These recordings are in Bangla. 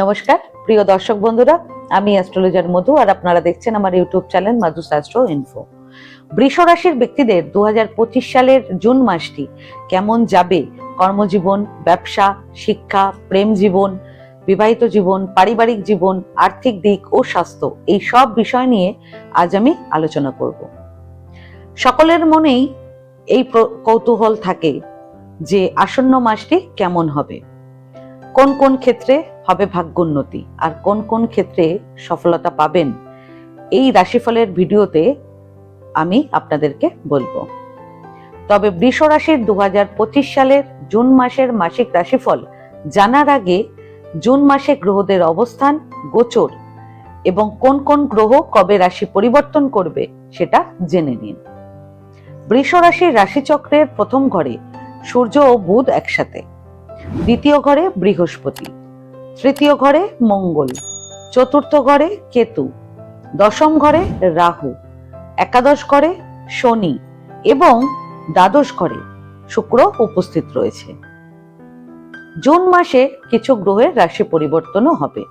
নমস্কার, প্রিয় দর্শক বন্ধুরা, আমি অ্যাস্ট্রোলজার মধু আর আপনারা দেখছেন আমার ইউটিউব চ্যানেল মাধু শাস্ত্র ইনফো বৃষ রাশির ব্যক্তিদের দুহাজার পঁচিশ সালের জুন মাসটি কেমন যাবে? কর্মজীবন, ব্যবসা, শিক্ষা, প্রেম জীবন, বিবাহিত জীবন, পারিবারিক জীবন, আর্থিক দিক ও স্বাস্থ্য, এই সব বিষয় নিয়ে আজ আমি আলোচনা করব। সকলের মনেই এই কৌতূহল থাকে যে আসন্ন মাসটি কেমন হবে? কোন কোন ক্ষেত্রে হবে ভাগ্যোন্নতি। আর কোন কোন ক্ষেত্রে সফলতা পাবেন, এই রাশিফলের ভিডিওতে আমি আপনাদেরকে বলব। তবে বৃষ রাশির দু সালের জুন মাসের মাসিক রাশিফল জানার আগে জুন মাসে গ্রহদের অবস্থান গোচর এবং কোন কোন গ্রহ কবে রাশি পরিবর্তন করবে সেটা জেনে নিন। বৃষ রাশির রাশিচক্রের প্রথম ঘরে সূর্য ও বুধ একসাথে। দ্বিতীয় ঘরে বৃহস্পতি। তৃতীয় ঘরে মঙ্গল, চতুর্থ ঘরে কেতু, দশম ঘরে রাহু, একাদশ ঘরে শনি এবং দ্বাদশ ঘরে শুক্র উপস্থিত রয়েছে। জুন মাসে কিছু গ্রহের রাশি পরিবর্তনও হবে।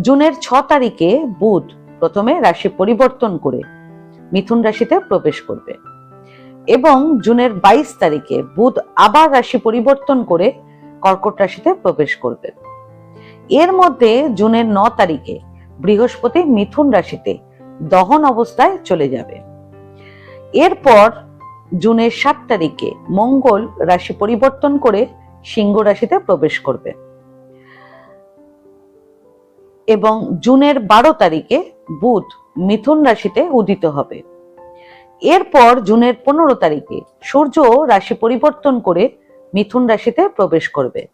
জুনের ছ তারিখে বুধ প্রথমে রাশি পরিবর্তন করে মিথুন রাশিতে প্রবেশ করবে এবং জুনের বাইশ তারিখে বুধ আবার রাশি পরিবর্তন করে কর্কট রাশিতে প্রবেশ করবে। এর মধ্যে জুনের ন তারিখে বৃহস্পতি মিথুন রাশিতে দহন অবস্থায় চলে যাবে। এরপর জুনের সাত তারিখে মঙ্গল রাশি পরিবর্তন করে সিংহ রাশিতে প্রবেশ করবে। এবং জুনের বারো তারিখে বুধ মিথুন রাশিতে উদিত হবে। এরপর জুনের পনেরো তারিখে সূর্য রাশি পরিবর্তন করে মিথুন রাশিতে প্রবেশ করবে।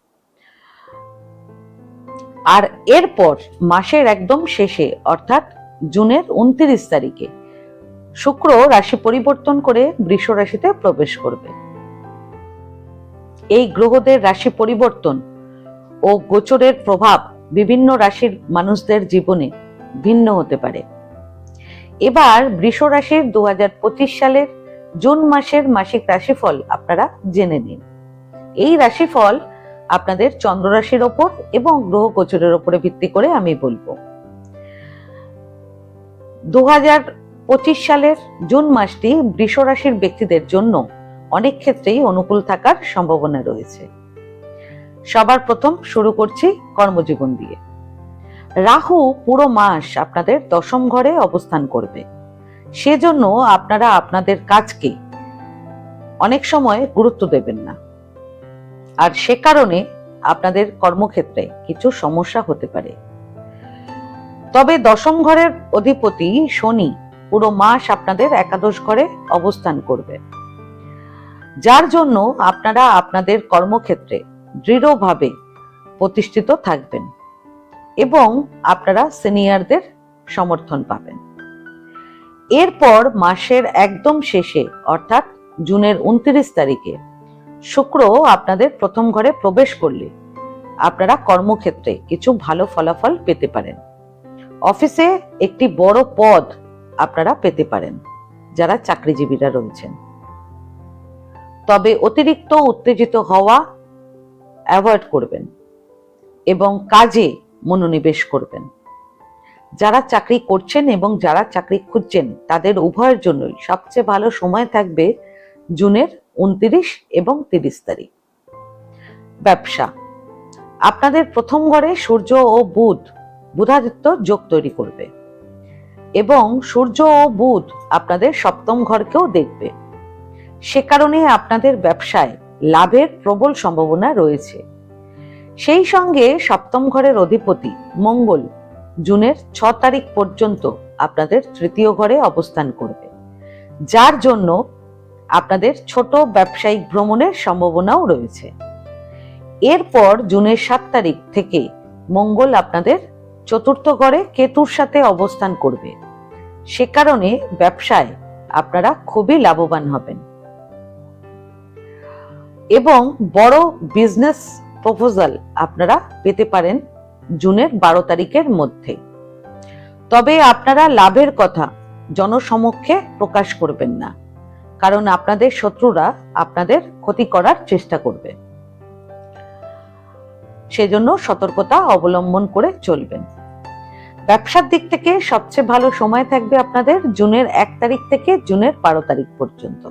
আর এরপর মাসের একদম শেষে, অর্থাৎ জুনের উনত্রিশ তারিখে, শুক্র রাশি পরিবর্তন করে বৃষ রাশিতে প্রবেশ করবে। এই গ্রহদের রাশি পরিবর্তন ও গোচরের প্রভাব বিভিন্ন রাশির মানুষদের জীবনে ভিন্ন হতে পারে। এবার বৃষ রাশির দু হাজার পঁচিশ সালের জুন মাসের মাসিক রাশিফল আপনারা জেনে নিন। এই রাশিফল আপনাদের চন্দ্র রাশির ওপর এবং গ্রহ গোচরের উপরে ভিত্তি করে আমি বলব। দু পঁচিশ সালের জুন মাসটি বৃষ রাশির ব্যক্তিদের জন্য অনেক ক্ষেত্রেই অনুকূল থাকার সম্ভাবনা রয়েছে। সবার প্রথম শুরু করছি কর্মজীবন দিয়ে। রাহু পুরো মাস আপনাদের দশম ঘরে অবস্থান করবে। সেজন্য আপনারা আপনাদের কাজকে অনেক সময় গুরুত্ব দেবেন না। আর সে কারণে আপনাদের কর্মক্ষেত্রে কিছু সমস্যা হতে পারে। তবে দশম ঘরের অধিপতি শনি পুরো মাস আপনাদের একাদশ ঘরে অবস্থান করবে। যার জন্য আপনারা আপনাদের কর্মক্ষেত্রে দৃঢ়ভাবে প্রতিষ্ঠিত থাকবেন এবং আপনারা সিনিয়রদের সমর্থন পাবেন। এরপর মাসের একদম শেষে, অর্থাৎ জুনের উনত্রিশ তারিখে শুক্র আপনাদের প্রথম ঘরে প্রবেশ করলে। আপনারা কর্মক্ষেত্রে কিছু ভালো ফলাফল পেতে পারেন। অফিসে একটি বড় পদ আপনারা পেতে পারেন, যারা চাকরিজীবীরা রয়েছেন। তবে অতিরিক্ত উত্তেজিত হওয়া অ্যাভয়েড করবেন এবং কাজে মনোনিবেশ করবেন। যারা চাকরি করছেন এবং যারা চাকরি খুঁজছেন, তাদের উভয়ের জন্যই সবচেয়ে ভালো সময় থাকবে জুনের উনত্রিশ এবং তিরিশ তারিখ। ব্যবসা। আপনাদের প্রথম ঘরে সূর্য ও বুধ, বুধাদিত্য যোগ তৈরি করবে। এবং সূর্য ও বুধ আপনাদের সপ্তম ঘরকেও দেখবে। সে কারণে আপনাদের ব্যবসায় লাভের প্রবল সম্ভাবনা রয়েছে। সেই সঙ্গে সপ্তম ঘরের অধিপতি মঙ্গল জুনের ছ তারিখ পর্যন্ত আপনাদের তৃতীয় ঘরে অবস্থান করবে। যার জন্য আপনাদের ছোট ব্যবসায়িক ভ্রমণের সম্ভাবনাও রয়েছে। এরপর জুনের সাত তারিখ থেকে মঙ্গল আপনাদের চতুর্থ ঘরে কেতুর সাথে অবস্থান করবে। সে কারণে ব্যবসায় আপনারা খুবই লাভবান হবেন। এবং বড় বিজনেস প্রপোজাল আপনারা পেতে পারেন জুনের বারো তারিখের মধ্যে। তবে আপনারা লাভের কথা জনসমক্ষে প্রকাশ করবেন না। কারণ আপনাদের শত্রুরা আপনাদের ক্ষতি করার চেষ্টা করবে। সেজন্য সতর্কতা অবলম্বন করে চলবেন। ব্যবসার দিক থেকে সবচেয়ে ভালো সময় থাকবে আপনাদের জুনের এক তারিখ থেকে জুনের বারো তারিখ পর্যন্ত।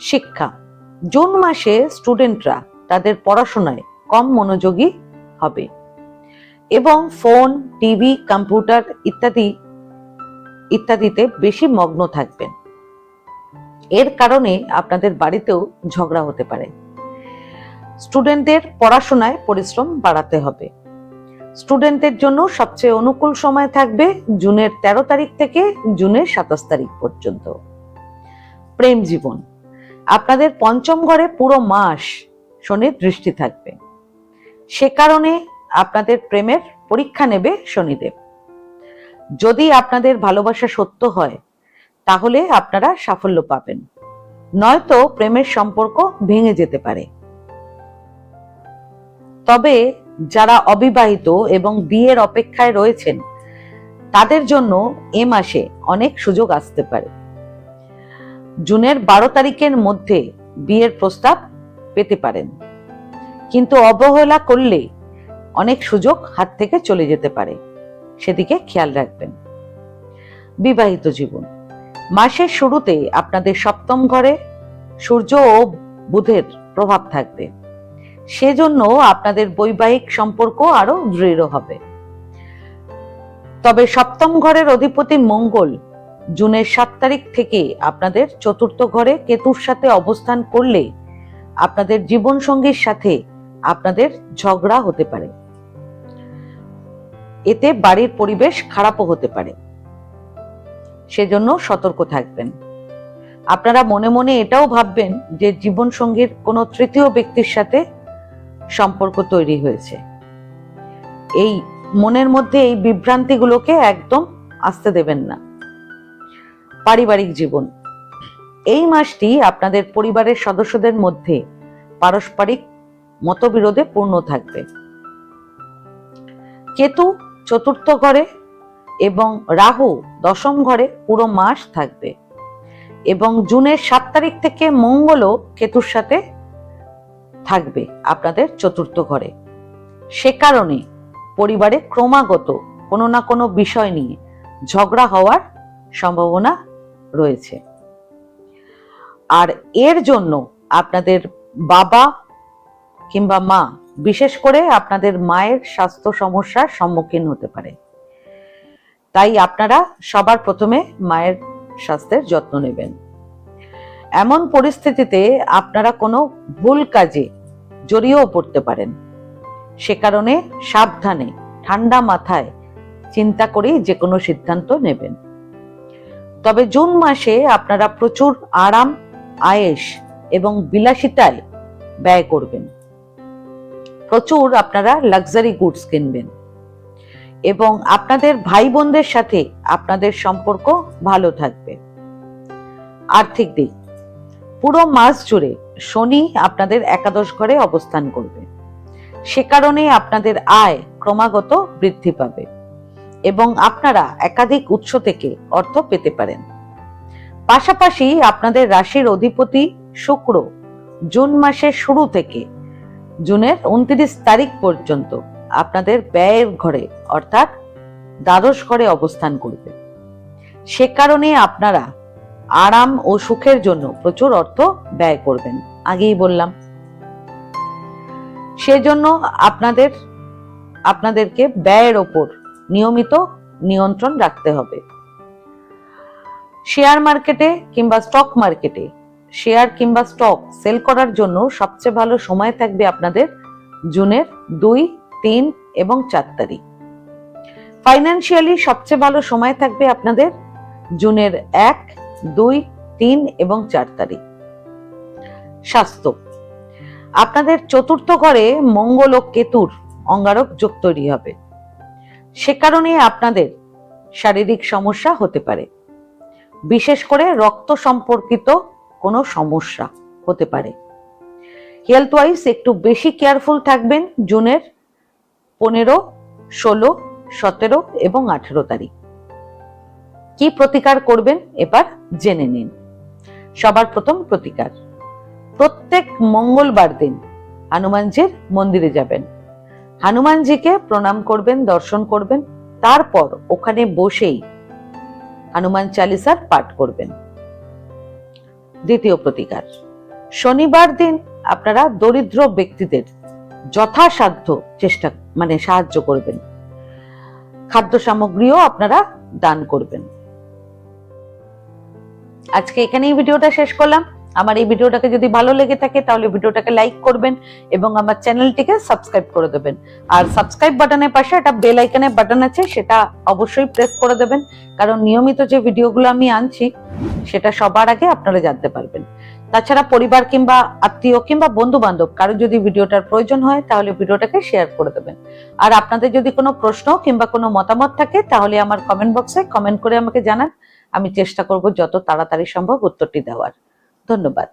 শিক্ষা। জুন মাসে স্টুডেন্টরা তাদের পড়াশোনায় কম মনোযোগী হবে এবং ফোন, টিভি, কম্পিউটার ইত্যাদি ইত্যাদিতে বেশি মগ্ন থাকবেন। এর কারণে আপনাদের বাড়িতেও ঝগড়া হতে পারে। স্টুডেন্টদের পড়াশোনায় পরিশ্রম বাড়াতে হবে। স্টুডেন্টদের জন্য সবচেয়ে অনুকূল সময় থাকবে জুনের তেরো তারিখ থেকে জুনের সাতাশ তারিখ পর্যন্ত। প্রেম জীবন। আপনাদের পঞ্চম ঘরে পুরো মাস শনির দৃষ্টি থাকবে। সে কারণে আপনাদের প্রেমের পরীক্ষা নেবে শনিদেব। যদি আপনাদের ভালোবাসা সত্য হয় তাহলে আপনারা সাফল্য পাবেন। নয়তো প্রেমের সম্পর্ক ভেঙে যেতে পারে। তবে যারা অবিবাহিত এবং বিয়ের অপেক্ষায় রয়েছেন, তাদের জন্য এ মাসে অনেক সুযোগ আসতে পারে। জুনের বারো তারিখের মধ্যে বিয়ের প্রস্তাব পেতে পারেন। কিন্তু অবহেলা করলে অনেক সুযোগ হাত থেকে চলে যেতে পারে। সেদিকে খেয়াল রাখবেন। বিবাহিত জীবন। মাসের শুরুতে আপনাদের সপ্তম ঘরে সূর্য ও বুধের প্রভাব থাকবে। সেজন্য আপনাদের বৈবাহিক সম্পর্ক আরও দৃঢ় হবে। তবে সপ্তম ঘরের অধিপতি মঙ্গল জুনের সাত তারিখ থেকে আপনাদের চতুর্থ ঘরে কেতুর সাথে অবস্থান করলে আপনাদের জীবন সঙ্গীর সাথে আপনাদের ঝগড়া হতে পারে। এতে বাড়ির পরিবেশ খারাপও হতে পারে। সেজন্য সতর্ক থাকবেন। আপনারা মনে মনে এটাও ভাববেন যে জীবন সঙ্গীর কোনো তৃতীয় ব্যক্তির সাথে সম্পর্ক তৈরি হয়েছে। এই মনের মধ্যে এই বিভ্রান্তিগুলোকে একদম আসতে দেবেন না। পারিবারিক জীবন। এই মাসটি আপনাদের পরিবারের সদস্যদের মধ্যে পারস্পরিক মতবিরোধে পূর্ণ থাকবে। কেতু চতুর্থ ঘরে এবং রাহু দশম ঘরে পুরো মাস থাকবে। এবং জুনের সাত তারিখ থেকে মঙ্গলও কেতুর সাথে থাকবে আপনাদের চতুর্থ ঘরে। সে কারণে পরিবারে ক্রমাগত কোনো না কোনো বিষয় নিয়ে ঝগড়া হওয়ার সম্ভাবনা রয়েছে। আর এর জন্য আপনাদের বাবা কিংবা মা, বিশেষ করে আপনাদের মায়ের স্বাস্থ্য সমস্যার সম্মুখীন হতে পারে। তাই আপনারা সবার প্রথমে মায়ের স্বাস্থ্যের যত্ন নেবেন। এমন পরিস্থিতিতে আপনারা কোনো ভুল কাজে জড়িয়েও পড়তে পারেন। সে কারণে সাবধানে, ঠান্ডা মাথায় চিন্তা করেই যে কোনো সিদ্ধান্ত নেবেন। তবে জুন মাসে আপনারা প্রচুর আরাম আয়েস এবং বিলাসিতায় ব্যয় করবেন। প্রচুর আপনারা লাক্সারি গুডস কিনবেন। এবং আপনাদের ভাই বোনদের সাথে আপনাদের সম্পর্ক ভালো থাকবে। আর্থিক দিক। পুরো মাস জুড়ে শনি আপনাদের একাদশ ঘরে অবস্থান করবে। সে কারণে আপনাদের আয় ক্রমাগত বৃদ্ধি পাবে এবং আপনারা একাধিক উৎস থেকে অর্থ পেতে পারেন। পাশাপাশি আপনাদের রাশির অধিপতি শুক্র জুন মাসের শুরু থেকে জুনের উনত্রিশ তারিখ পর্যন্ত আপনাদের ব্যয়ের ঘরে, অর্থাৎ দ্বাদশ ঘরে অবস্থান করবে। সে কারণে আপনারা আরাম ও সুখের জন্য প্রচুর অর্থ ব্যয় করবেন। আগেই বললাম। সেজন্য আপনাদের, আপনাদেরকে ব্যয়ের ওপর নিয়মিত নিয়ন্ত্রণ রাখতে হবে। শেয়ার মার্কেটে কিংবা স্টক মার্কেটে শেয়ার কিংবা স্টক সেল করার জন্য সবচেয়ে ভালো সময় থাকবে আপনাদের জুনের দুই তিন এবং চার তারিখ। ফাইন্যান্সিয়ালি সবচেয়ে ভালো সময় থাকবে আপনাদের জুনের এক, দুই, তিন এবং চার তারিখ। স্বাস্থ্য। আপনাদের চতুর্থ ঘরে মঙ্গল ও কেতুর অঙ্গারক যোগ তৈরি হবে। সে কারণে আপনাদের শারীরিক সমস্যা হতে পারে। বিশেষ করে রক্ত সম্পর্কিত কোনো সমস্যা হতে পারে। হেলথ ওয়াইজ একটু বেশি কেয়ারফুল থাকবেন জুনের পনেরো, ষোলো, সতেরো এবং আঠেরো তারিখ। কি প্রতিকার করবেন এবার জেনে নিন। সবার প্রথম প্রতিকার, প্রত্যেক মঙ্গলবার দিন হনুমানজির মন্দিরে যাবেন। হনুমানজিকে প্রণাম করবেন, দর্শন করবেন, তারপর ওখানে বসেই হনুমান চালিসার পাঠ করবেন। দ্বিতীয় প্রতিকার, শনিবার দিন আপনারা দরিদ্র ব্যক্তিদের যথাসাধ্য চেষ্টা মানে সাহায্য করবেন। খাদ্য সামগ্রীও আপনারা দান করবেন। আজকে এখানেই ভিডিওটা শেষ করলাম। আমার এই ভিডিওটাকে যদি ভালো লেগে থাকে, তাহলে ভিডিওটাকে লাইক করবেন এবং আমার চ্যানেলটিকে সাবস্ক্রাইব করে দেবেন। আর সাবস্ক্রাইব বাটনের পাশে একটা বেল আইকনের বাটন আছে, সেটা অবশ্যই প্রেস করে দেবেন। কারণ নিয়মিত যে ভিডিওগুলো আমি আনছি, সেটা সবার আগে আপনারা জানতে পারবেন। তাছাড়া পরিবার কিংবা আত্মীয় কিংবা বন্ধু বান্ধব কারও যদি ভিডিওটার প্রয়োজন হয়, তাহলে ভিডিওটাকে শেয়ার করে দেবেন। আর আপনাদের যদি কোনো প্রশ্ন কিংবা কোনো মতামত থাকে, তাহলে আমার কমেন্ট বক্সে কমেন্ট করে আমাকে জানান। আমি চেষ্টা করব যত তাড়াতাড়ি সম্ভব উত্তরটি দেওয়ার। ধন্যবাদ।